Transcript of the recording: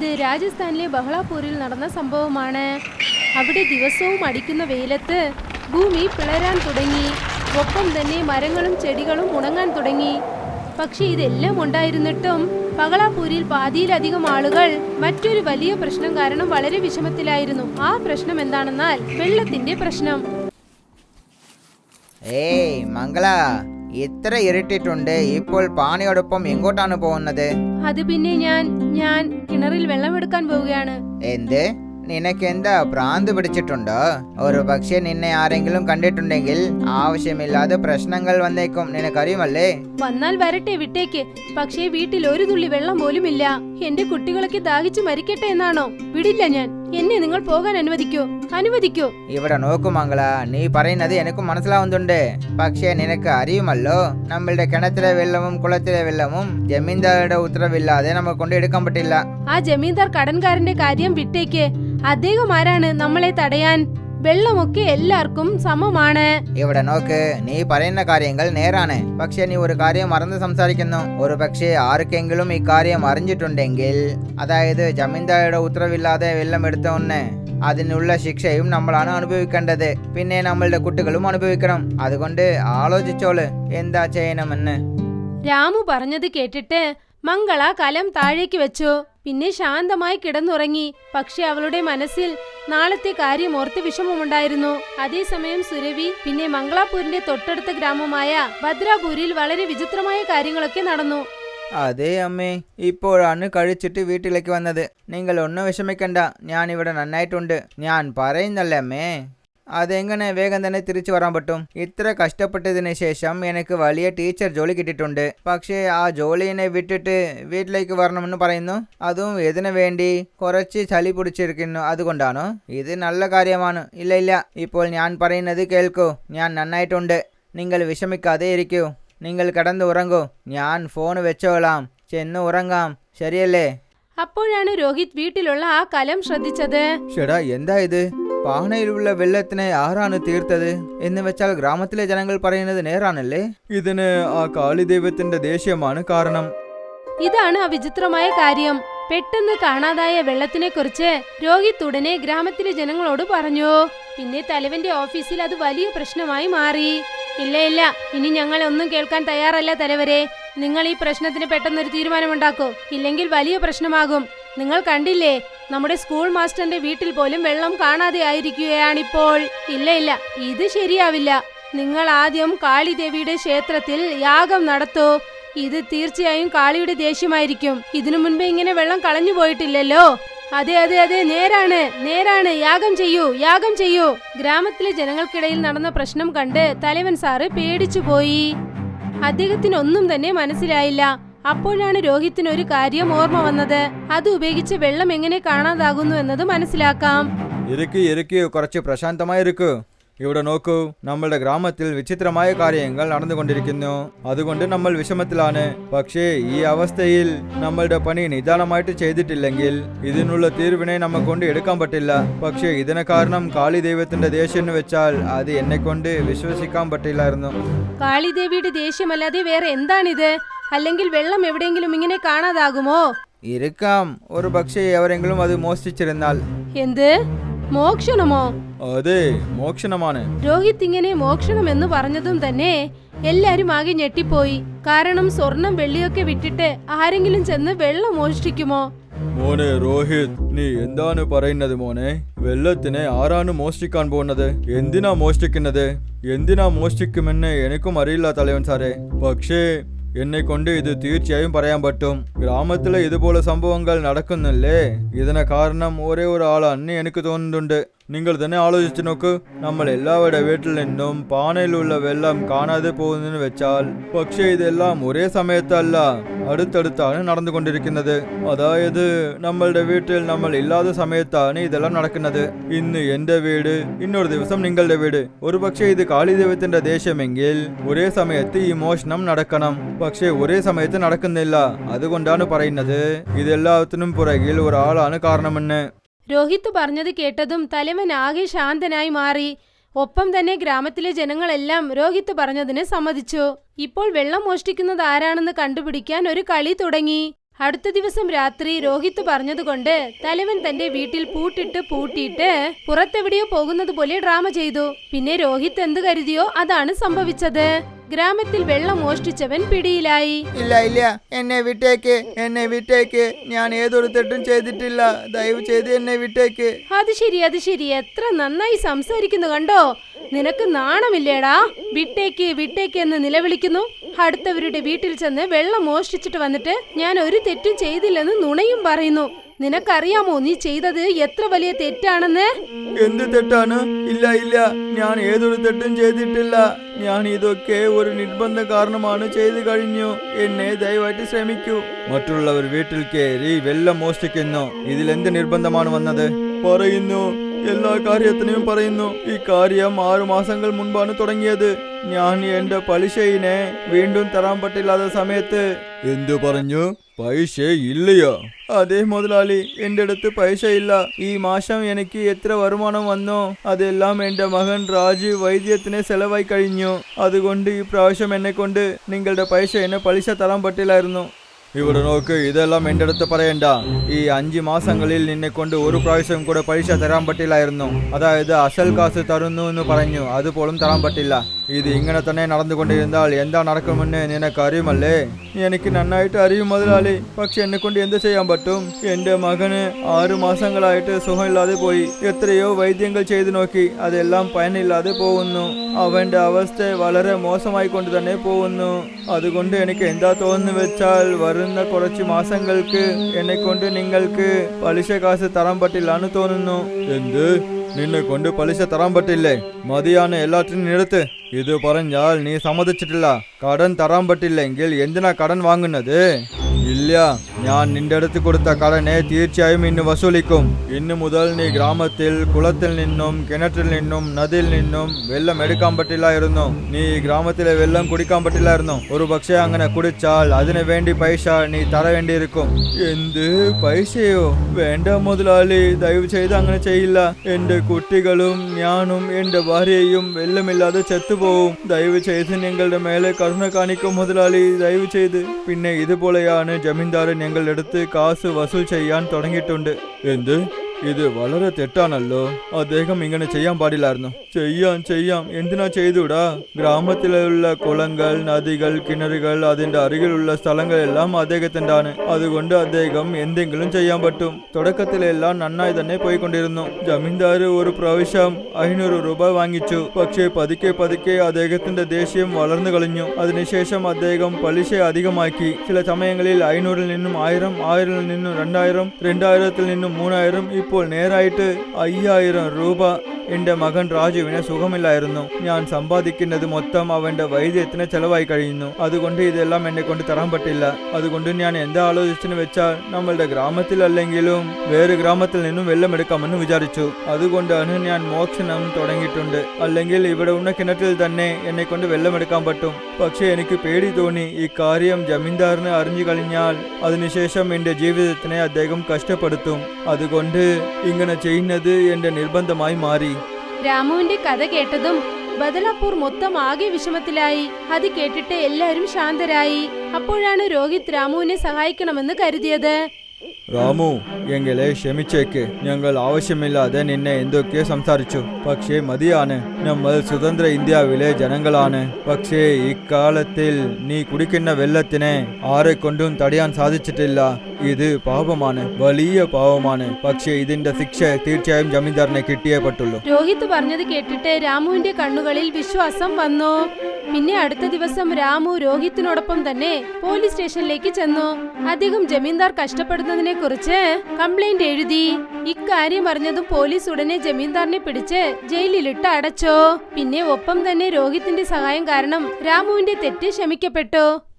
ഇത് രാജസ്ഥാനിലെ ബഹളാപൂരിൽ നടന്ന സംഭവമാണ്. അവിടെ ദിവസവും അടിക്കുന്ന വെയിലത്ത് ഭൂമി പിളരാൻ തുടങ്ങി. ഒപ്പം തന്നെ മരങ്ങളും ചെടികളും ഉണങ്ങാൻ തുടങ്ങി. പക്ഷെ ഇതെല്ലാം ഉണ്ടായിരുന്നിട്ടും ബഹളാപൂരിൽ പാതിയിലധികം ആളുകൾ മറ്റൊരു വലിയ പ്രശ്നം കാരണം വളരെ വിഷമത്തിലായിരുന്നു. ആ പ്രശ്നം എന്താണെന്നാൽ വെള്ളത്തിന്റെ പ്രശ്നം. ഏയ് മംഗള ഇത്ര ഇരുട്ടിട്ടുണ്ട്. ഇപ്പോൾ പാണിയോടൊപ്പം എങ്ങോട്ടാണ് പോകുന്നത്? അത് പിന്നെ ഞാൻ ഞാൻ കിണറിൽ വെള്ളമെടുക്കാൻ പോവുകയാണ്. എന്ത്? നിനക്ക് എന്താ ഭ്രാന്ത് പിടിച്ചിട്ടുണ്ടോ? ഒരു പക്ഷേ നിന്നെ ആരെങ്കിലും കണ്ടിട്ടുണ്ടെങ്കിൽ ആവശ്യമില്ലാതെ പ്രശ്നങ്ങൾ വന്നേക്കും. നിനക്കറിയുമല്ലേ? വന്നാൽ വരട്ടെ വിട്ടേക്ക്. പക്ഷേ വീട്ടിൽ ഒരു തുള്ളി വെള്ളം പോലും ഇല്ല എന്റെ കുട്ടികളൊക്കെ ദാഹിച്ചു മരിക്കട്ടെ എന്നാണോ? വിടില്ല ഞാൻ. എന്നെ നിങ്ങൾ പോകാൻ അനുവദിക്കോ? അനുവദിക്കോ? ഇവിടെ നോക്കൂ മംഗള നീ പറയുന്നത് എനിക്കും മനസ്സിലാവുന്നുണ്ട്. പക്ഷേ നിനക്ക് അറിയുമല്ലോ നമ്മളുടെ കിണറ്റിലെ വെള്ളവും കുളത്തിലെ വെള്ളവും ജമീന്ദാരുടെ ഉത്തരവില്ലാതെ നമ്മൾ കൊണ്ട് എടുക്കാൻ പറ്റില്ല. ആ ജമീന്ദാർ കടൻകാരന്റെ കാര്യം വിട്ടേക്ക്. അദ്ദേഹം ആരാണ് നമ്മളെ തടയാൻ? വെള്ളമൊക്കെ എല്ലാവർക്കും സമമാണ്. ഇവിടെ നോക്ക് നീ പറയുന്ന കാര്യങ്ങൾ നേരാണ്. പക്ഷെ നീ ഒരു കാര്യം മറന്ന് സംസാരിക്കുന്നു. ഒരു പക്ഷേ ആർക്കെങ്കിലും ഈ കാര്യം അറിഞ്ഞിട്ടുണ്ടെങ്കിൽ അതായത് ജമീന്ദാരുടെ ഉത്തരവില്ലാതെ വെള്ളം എടുത്ത ഒന്ന് അതിനുള്ള ശിക്ഷയും നമ്മളാണ് അനുഭവിക്കേണ്ടത്. പിന്നെ നമ്മളുടെ കുട്ടികളും അനുഭവിക്കണം. അതുകൊണ്ട് ആലോചിച്ചോൾ എന്താ ചെയ്യണമെന്ന്. രാമു പറഞ്ഞത് കേട്ടിട്ട് മംഗള കലം താഴേക്ക് വെച്ചു. പിന്നെ ശാന്തമായി കിടന്നുറങ്ങി. പക്ഷെ അവളുടെ മനസ്സിൽ നാളത്തെ കാര്യം ഓർത്ത് വിഷമമുണ്ടായിരുന്നു. അതേസമയം സുരവി പിന്നെ മംഗളാപൂരിന്റെ തൊട്ടടുത്ത ഗ്രാമമായ ഭദ്രാപൂരിൽ വളരെ വിചിത്രമായ കാര്യങ്ങളൊക്കെ നടന്നു. അതെ അമ്മേ ഇപ്പോഴാണ് കഴിച്ചിട്ട് വീട്ടിലേക്ക് വന്നത്. നിങ്ങൾ ഒന്നും വിഷമിക്കണ്ട. ഞാൻ ഇവിടെ നന്നായിട്ടുണ്ട്. ഞാൻ പറയുന്നല്ലേ അമ്മേ? അതെങ്ങനെ വേഗം തന്നെ തിരിച്ചു വരാൻ പറ്റും? ഇത്ര കഷ്ടപ്പെട്ടതിന് ശേഷം എനിക്ക് വലിയ ടീച്ചർ ജോലി കിട്ടിയിട്ടുണ്ട്. പക്ഷേ ആ ജോലിനെ വിട്ടിട്ട് വീട്ടിലേക്ക് വരണമെന്ന് പറയുന്നു. അതും ഇതിനു വേണ്ടി? കുറച്ച് ചളി പിടിച്ചിരിക്കുന്നു. അതുകൊണ്ടാണ്? ഇത് നല്ല കാര്യമാണ്. ഇല്ല ഇല്ല. ഇപ്പോൾ ഞാൻ പറയുന്നത് കേൾക്കൂ. ഞാൻ നന്നായിട്ടുണ്ട്. നിങ്ങൾ വിഷമിക്കാതെ ഇരിക്കൂ. നിങ്ങൾ കിടന്ന് ഉറങ്ങൂ. ഞാൻ ഫോൺ വെച്ചോളാം. ചെന്ന് ഉറങ്ങാം. ശരിയല്ലേ? അപ്പോഴാണ് രോഹിത് വീട്ടിലുള്ള ആ കലം ശ്രദ്ധിച്ചത്. ഷെടാ എന്താ ഇത്? പാണയിലുള്ള വെള്ളത്തിനെ ആരാണ് തീർത്തത് എന്ന് വെച്ചാൽ ഗ്രാമത്തിലെ ജനങ്ങൾ പറയുന്നത് നേരാണല്ലേ? ഇതിന് ആ കാളിദൈവത്തിന്റെ ദേഷ്യമാണ് കാരണം. ഇതാണ് ആ വിചിത്രമായ കാര്യം. പെട്ടെന്ന് കാണാതായ വെള്ളത്തിനെ കുറിച്ച് രോഹിത് ഉടനെ ഗ്രാമത്തിലെ ജനങ്ങളോട് പറഞ്ഞു. പിന്നെ തലവന്റെ ഓഫീസിൽ അത് വലിയ പ്രശ്നമായി മാറി. ഇല്ല ഇല്ല ഇനി ഞങ്ങൾ ഒന്നും കേൾക്കാൻ തയ്യാറല്ല തലവരെ. നിങ്ങൾ ഈ പ്രശ്നത്തിന് പെട്ടെന്നൊരു തീരുമാനമുണ്ടാക്കൂ. ഇല്ലെങ്കിൽ വലിയ പ്രശ്നമാകും. നിങ്ങൾ കണ്ടില്ലേ നമ്മുടെ സ്കൂൾ മാസ്റ്ററിന്റെ വീട്ടിൽ പോലും വെള്ളം കാണാതെ ആയിരിക്കുകയാണിപ്പോൾ. ഇല്ല ഇല്ല ഇത് ശരിയാവില്ല. നിങ്ങൾ ആദ്യം കാളിദേവിയുടെ ക്ഷേത്രത്തിൽ യാഗം നടത്തൂ. ഇത് തീർച്ചയായും കാളിയുടെ ദേഷ്യമായിരിക്കും. ഇതിനു മുൻപ് ഇങ്ങനെ വെള്ളം കളഞ്ഞു പോയിട്ടില്ലല്ലോ. അതെ അതെ അതെ നേരാണ് നേരാണ്. യാഗം ചെയ്യൂ യാഗം ചെയ്യൂ. ഗ്രാമത്തിലെ ജനങ്ങൾക്കിടയിൽ നടന്ന പ്രശ്നം കണ്ട് തലവൻ സാറ് പേടിച്ചു പോയി അദ്ദേഹത്തിനൊന്നും തന്നെ മനസ്സിലായില്ല. അപ്പോഴാണ് രോഹിത്തിന് ഒരു കാര്യം ഓർമ്മ വന്നത്. അത് ഉപയോഗിച്ച് വെള്ളം എങ്ങനെ കാണാതാകുന്നു എന്നത് മനസ്സിലാക്കാം. ഇരിക്കു ഇരിക്കു കുറച്ച് പ്രശാന്തമായിരിക്കു ഇവിടെ നോക്കൂ നമ്മളുടെ ഗ്രാമത്തിൽ വിചിത്രമായ കാര്യങ്ങൾ നടന്നുകൊണ്ടിരിക്കുന്നു. അതുകൊണ്ട് നമ്മൾ വിഷമത്തിലാണ്. പക്ഷേ ഈ അവസ്ഥയിൽ നമ്മളുടെ പണി നിദാനമായിട്ട് ചെയ്തിട്ടില്ലെങ്കിൽ ഇതിനുള്ള തീർവിനെ നമ്മെ കൊണ്ട് എടുക്കാൻ പറ്റില്ല. പക്ഷേ ഇതിന് കാരണം കാളി ദൈവത്തിന്റെ ദേഷ്യം എന്ന് വെച്ചാൽ അത് എന്നെ കൊണ്ട് വിശ്വസിക്കാൻ പറ്റില്ലായിരുന്നു. കാളിദേവിയുടെ ദേഷ്യമല്ലാതെ വേറെ എന്താണിത്? അല്ലെങ്കിൽ വെള്ളം എവിടെയെങ്കിലും ഇങ്ങനെ കാണാതാകുമോ? ഇരിക്കാം. ഒരു പക്ഷേ എവരെങ്കിലും അത് മോഷ്ടിച്ചിരുന്നാൽ. എന്ത്? മോക്ഷണമോ? അതെ മോക്ഷണമാണ്. രോഹിത് ഇങ്ങനെ മോക്ഷണം എന്ന് പറഞ്ഞതും തന്നെ എല്ലാരും ആകെ ഞെട്ടിപ്പോയി. കാരണം സ്വർണം വെള്ളിയൊക്കെ വിട്ടിട്ട് ആരെങ്കിലും ചെന്ന് വെള്ളം മോഷ്ടിക്കുമോ? മോനെ രോഹിത് നീ എന്താണ് പറയുന്നത് മോനെ? വെള്ളത്തിനെ ആരാണ് മോഷ്ടിക്കാൻ പോകുന്നത്? എന്തിനാ മോഷ്ടിക്കുന്നത്? എന്തിനാ മോഷ്ടിക്കുമെന്ന് എനിക്കും അറിയില്ല തലവൻ സാറേ. പക്ഷേ എന്നെ കൊണ്ട് ഇത് തീർച്ചയായും പറയാൻ പറ്റും. ഗ്രാമത്തിലെ ഇതുപോലെ സംഭവങ്ങൾ നടക്കുന്നില്ലേ? ഇതിന് കാരണം ഒരേ ഒരാളാണ് എനിക്ക് തോന്നുന്നുണ്ട്. നിങ്ങൾ തന്നെ ആലോചിച്ച് നോക്ക്. നമ്മൾ എല്ലാവരുടെ വീട്ടിൽ നിന്നും പാനയിലുള്ള വെള്ളം കാണാതെ പോകുന്നെന്ന് വെച്ചാൽ പക്ഷേ ഇതെല്ലാം ഒരേ സമയത്തല്ല അടുത്തടുത്താണ് നടന്നുകൊണ്ടിരിക്കുന്നത്. അതായത് നമ്മളുടെ വീട്ടിൽ നമ്മൾ ഇല്ലാത്ത സമയത്താണ് ഇതെല്ലാം നടക്കുന്നത്. ഇന്ന് എന്റെ വീട് ഇന്നൊരു ദിവസം നിങ്ങളുടെ വീട്. ഒരു പക്ഷേ ഇത് കാളിദൈവത്തിന്റെ ദേശമെങ്കിൽ ഒരേ സമയത്ത് ഈ മോഷണം നടക്കണം. പക്ഷേ ഒരേ സമയത്ത് നടക്കുന്നില്ല. അതുകൊണ്ടാണ് പറയുന്നത് ഇതെല്ലാത്തിനും പുറകിൽ ഒരാളാണ് കാരണമെന്ന്. രോഹിത് പറഞ്ഞത് കേട്ടതും തലവൻ ആകെ ശാന്തനായി മാറി. ഒപ്പം തന്നെ ഗ്രാമത്തിലെ ജനങ്ങളെല്ലാം രോഹിത് പറഞ്ഞതിന് സമ്മതിച്ചു. ഇപ്പോൾ വെള്ളം മോഷ്ടിക്കുന്നത് ആരാണെന്ന് കണ്ടുപിടിക്കാൻ ഒരു കളി തുടങ്ങി. അടുത്ത ദിവസം രാത്രി രോഹിത് പറഞ്ഞതുകൊണ്ട് തലവൻ തന്റെ വീട്ടിൽ പൂട്ടിട്ട് പൂട്ടിയിട്ട് പുറത്തെവിടെയോ പോകുന്നത് പോലെ ഡ്രാമ ചെയ്തു. പിന്നെ രോഹിത് എന്ത് കരുതിയോ അതാണ് സംഭവിച്ചത്. ഗ്രാമത്തിൽ വെള്ളം മോഷ്ടിച്ചവൻ പിടിയിലായി. ഇല്ല ഇല്ല. എന്നെ വിട്ടേക്ക് എന്നെ വിട്ടേക്ക്. ഞാൻ ഏതൊരു തെറ്റും ചെയ്തിട്ടില്ല. ദയവ് ചെയ്ത് എന്നെ വിട്ടേക്ക്. അത് ശരി അത് ശരി. എത്ര നന്നായി സംസാരിക്കുന്നു കണ്ടോ? നിനക്ക് നാണമില്ലേടാ? വിട്ടേക്ക് വിട്ടേക്ക് എന്ന് നിലവിളിക്കുന്നു. അടുത്തവരുടെ വീട്ടിൽ ചെന്ന് വെള്ളം മോഷ്ടിച്ചിട്ട് വന്നിട്ട് ഞാൻ ഒരു തെറ്റും ചെയ്തില്ലെന്ന് നുണയും പറയുന്നു. നിനക്കറിയാമോ നീ ചെയ്തത് എത്ര വലിയ തെറ്റാണെന്ന്? എന്ത് തെറ്റാണ്? ഇല്ല ഇല്ല. ഞാൻ ഏതൊരു തെറ്റും ചെയ്തിട്ടില്ല. ഞാൻ ഇതൊക്കെ ഒരു നിർബന്ധ കാരണമാണ് ചെയ്തു കഴിഞ്ഞു. എന്നെ ദയവായിട്ട് ശ്രമിക്കൂ. മറ്റുള്ളവർ വീട്ടിൽ കയറി വെള്ളം മോഷ്ടിക്കുന്നു. ഇതിൽ എന്ത് നിർബന്ധമാണ് വന്നത്? പറയുന്നു. എല്ലാ കാര്യത്തിനും പറയുന്നു. ഈ കാര്യം ആറു മാസങ്ങൾ മുൻപാണ് തുടങ്ങിയത്. ഞാൻ എന്റെ പലിശയിനെ വീണ്ടും തരാൻ പറ്റില്ലാത്ത സമയത്ത്. എന്തു പറഞ്ഞു? പൈസ ഇല്ലയോ? അതെ മുതലാളി എന്റെ അടുത്ത് പൈസ ഇല്ല. ഈ മാസം എനിക്ക് എത്ര വരുമാനം വന്നോ അതെല്ലാം എന്റെ മകൻ രാജ് വൈദ്യത്തിന് ചെലവായി കഴിഞ്ഞു. അതുകൊണ്ട് ഈ പ്രാവശ്യം എന്നെ കൊണ്ട് നിങ്ങളുടെ പൈസ എന്നെ പലിശ തരാൻ പറ്റില്ലായിരുന്നു. ഇവിടെ നോക്ക് ഇതെല്ലാം എന്റെ അടുത്ത് പറയണ്ട. ഈ അഞ്ച് മാസങ്ങളിൽ നിന്നെ കൊണ്ട് ഒരു പ്രാവശ്യം കൂടെ പലിശ തരാൻ പറ്റില്ലായിരുന്നു. അതായത് അസൽ കാസ് തരുന്നു എന്ന് പറഞ്ഞു. അതുപോലും തരാൻ പറ്റില്ല. ഇത് ഇങ്ങനെ തന്നെ നടന്നുകൊണ്ടിരുന്നാൽ എന്താ നടക്കുമെന്ന് നിനക്ക് അറിയുമല്ലേ എനിക്ക് നന്നായിട്ട് അറിയും മുതലാളി. പക്ഷെ എന്നെ കൊണ്ട് എന്ത് ചെയ്യാൻ പറ്റും? എന്റെ മകന് ആറു മാസങ്ങളായിട്ട് സുഖമില്ലാതെ പോയി. എത്രയോ വൈദ്യങ്ങൾ ചെയ്തു നോക്കി. അതെല്ലാം പയനില്ലാതെ പോകുന്നു. അവന്റെ അവസ്ഥ വളരെ മോശമായി കൊണ്ട് തന്നെ പോകുന്നു. അതുകൊണ്ട് എനിക്ക് എന്താ തോന്നുന്നു വെച്ചാൽ വരുന്ന കുറച്ച് മാസങ്ങൾക്ക് എന്നെ കൊണ്ട് നിങ്ങൾക്ക് പലിശ കാശ് തരാൻ പറ്റില്ല എന്ന് തോന്നുന്നു. എന്ത്? നിന്നെ കൊണ്ട് പലിശ തരാൻ പറ്റില്ലേ മതിയാണ് എല്ലാറ്റിനും എടുത്ത് ഇത് പറഞ്ഞാൽ നീ സമ്മതിച്ചിട്ടില്ല കടൻ തരാൻ പറ്റില്ലെങ്കിൽ എന്തിനാ കടൻ വാങ്ങുന്നത് ഇല്ല ഞാൻ നിന്റെ അടുത്ത് കൊടുത്ത കടനെ തീർച്ചയായും ഇന്ന് വസൂലിക്കും ഇന്നു മുതൽ നീ ഗ്രാമത്തിൽ കുളത്തിൽ നിന്നും കിണറ്റിൽ നിന്നും നദിയിൽ നിന്നും വെള്ളം എടുക്കാൻ പറ്റില്ലായിരുന്നു നീ ഈ ഗ്രാമത്തിലെ വെള്ളം കുടിക്കാൻ പറ്റില്ലായിരുന്നു ഒരു പക്ഷേ അങ്ങനെ കുടിച്ചാൽ അതിനു വേണ്ടി പൈസ നീ തര വേണ്ടിയിരിക്കും എന്ത് പൈസയോ വേണ്ട മുതലാളി ദയവ് ചെയ്ത് അങ്ങനെ ചെയ്യില്ല എന്റെ കുട്ടികളും ഞാനും എന്റെ ഭാര്യയും വെള്ളമില്ലാതെ ചത്തുപോകും ദയവ് ചെയ്ത് നിങ്ങളുടെ മേലെ കരുണ കാണിക്കും മുതലാളി ദയവ് ചെയ്ത് പിന്നെ ഇതുപോലെയാണ് ജമീന്ദാർ ഞങ്ങളുടെ അടുത്ത് കാശ് വസൂൽ ചെയ്യാൻ തുടങ്ങിയിട്ടുണ്ട് എന്ത് ഇത് വളരെ തെറ്റാണല്ലോ. അദ്ദേഹം ഇങ്ങനെ ചെയ്യാൻ പാടില്ലായിരുന്നു. ചെയ്യാം ചെയ്യാം. എന്തിനാ ചെയ്തുടാ? ഗ്രാമത്തിലുള്ള കുളങ്ങൾ നദികൾ കിണറുകൾ അതിന്റെ അരികിലുള്ള സ്ഥലങ്ങളെല്ലാം അദ്ദേഹത്തിന്റെ ആണ് അതുകൊണ്ട് അദ്ദേഹം എന്തെങ്കിലും ചെയ്യാൻ പറ്റും. തുടക്കത്തിലെല്ലാം നന്നായി തന്നെ പോയിക്കൊണ്ടിരുന്നു. ജമീന്ദാർ ഒരു പ്രാവശ്യം അഞ്ഞൂറ് രൂപ വാങ്ങിച്ചു. പക്ഷേ പതുക്കെ പതുക്കെ അദ്ദേഹത്തിന്റെ ദേഷ്യം വളർന്നു കളഞ്ഞു. അതിനുശേഷം അദ്ദേഹം പലിശ അധികമാക്കി. ചില സമയങ്ങളിൽ അഞ്ഞൂറിൽ നിന്നും ആയിരം ആയിരത്തിൽ നിന്നും രണ്ടായിരം രണ്ടായിരത്തിൽ നിന്നും മൂന്നായിരം ഇപ്പോൾ നേരായിട്ട് അയ്യായിരം രൂപ എന്റെ മകൻ രാജുവിന് സുഖമില്ലായിരുന്നു. ഞാൻ സമ്പാദിക്കുന്നത് മൊത്തം അവന്റെ വൈദ്യത്തിന് ചെലവായി കഴിയുന്നു അതുകൊണ്ട് ഇതെല്ലാം എന്നെ കൊണ്ട് തരാൻ പറ്റില്ല. അതുകൊണ്ട് ഞാൻ എന്താ ആലോചിച്ചെന്ന് വെച്ചാൽ നമ്മളുടെ ഗ്രാമത്തിലല്ലെങ്കിലും വേറെ ഗ്രാമത്തിൽ നിന്നും വെള്ളമെടുക്കാമെന്ന് വിചാരിച്ചു. അതുകൊണ്ടാണ് ഞാൻ മോക്ഷണം തുടങ്ങിയിട്ടുണ്ട്. അല്ലെങ്കിൽ ഇവിടെ ഉള്ള കിണറ്റിൽ തന്നെ എന്നെ കൊണ്ട് വെള്ളമെടുക്കാൻ പറ്റും. പക്ഷേ എനിക്ക് പേടി തോന്നി. ഈ കാര്യം ജമീന്ദാറിന് അറിഞ്ഞു കഴിഞ്ഞാൽ അതിനുശേഷം എന്റെ ജീവിതത്തിനെ അദ്ദേഹം കഷ്ടപ്പെടുത്തും. അതുകൊണ്ട് ഇങ്ങനെ ചെയ്യുന്നത് എന്റെ നിർബന്ധമായി മാറി. രാമുവിന്റെ കഥ കേട്ടതും ബദലാപൂർ മൊത്തം ആകെ വിഷമത്തിലായി. അത് കേട്ടിട്ട് എല്ലാവരും ശാന്തരായി. അപ്പോഴാണ് രോഹിത് രാമുവിനെ സഹായിക്കണമെന്ന് കരുതിയത്. രാമു എങ്കിലെ ക്ഷമിച്ചേക്ക്. ഞങ്ങൾ ആവശ്യമില്ലാതെ നിന്നെ എന്തൊക്കെ സംസാരിച്ചു? പക്ഷേ മതിയാണ്. നമ്മൾ സ്വതന്ത്ര ഇന്ത്യയിലെ ജനങ്ങളാണ്. പക്ഷേ ഇക്കാലത്തിൽ നീ കുടിക്കുന്ന വെള്ളത്തിനെ ആരെ കൊണ്ടും തടയാൻ സാധിച്ചിട്ടില്ല. ഇത് പാപമാണ്. വലിയ പാപമാണ്. പക്ഷേ ഇതിന്റെ ശിക്ഷ തീർച്ചയായും ജമീന്ദാറിനെ കിട്ടിയേ പറ്റുള്ളൂ. രോഹിത് പറഞ്ഞത് കേട്ടിട്ട് രാമുവിന്റെ കണ്ണുകളിൽ വിശ്വാസം വന്നു. പിന്നെ അടുത്ത ദിവസം രാമു രോഹിത്തിനോടൊപ്പം തന്നെ പോലീസ് സ്റ്റേഷനിലേക്ക് ചെന്നു. അദ്ദേഹം ജമീന്ദാർ കഷ്ടപ്പെടുന്നതിനെ കുറിച്ച് കംപ്ലൈന്റ് എഴുതി. ഇക്കാര്യം അറിഞ്ഞതും പോലീസ് ഉടനെ ജമീന്ദാറിനെ പിടിച്ച് ജയിലിലിട്ട് അടച്ചോ. പിന്നെ ഒപ്പം തന്നെ രോഹിത്തിന്റെ സഹായം കാരണം രാമുവിന്റെ തെറ്റ് ക്ഷമിക്കപ്പെട്ടു.